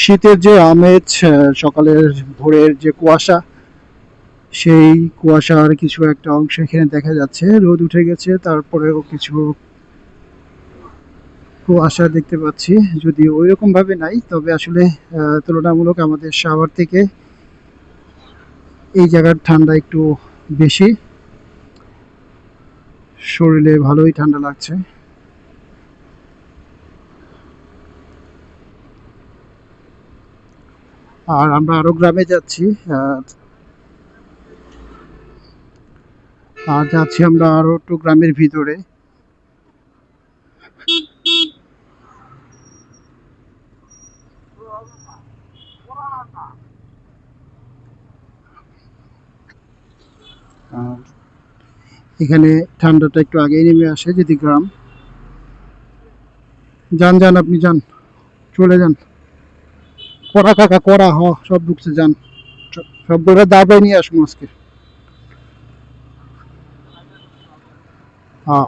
শীতের যে আমেজ সকালের ভোরের যে কুয়াশা, সেই কুয়াশার কিছু একটা অংশ এখানে দেখা যাচ্ছে। রোদ উঠে গেছে, তারপরেও কিছু কুয়াশা দেখতে পাচ্ছি। যদি ওই ভাবে নাই, তবে আসলে তুলনামূলক আমাদের সাভার থেকে এই জায়গার ঠান্ডা একটু বেশি। শরীরে ভালোই ঠান্ডা লাগছে। আর আমরা আরও গ্রামে যাচ্ছি, আর যাচ্ছি আমরা আরও একটু গ্রামের ভিতরে। আর এখানে ঠান্ডাটা একটু আগেই নেমে আসে, যদি গ্রাম। যান যান, আপনি যান, চলে যান। কড়া কাকা করা হ সব ঢুকছে যান। সব- সবগুলো দাবাই নিয়ে আসব আজকে। হ্যাঁ।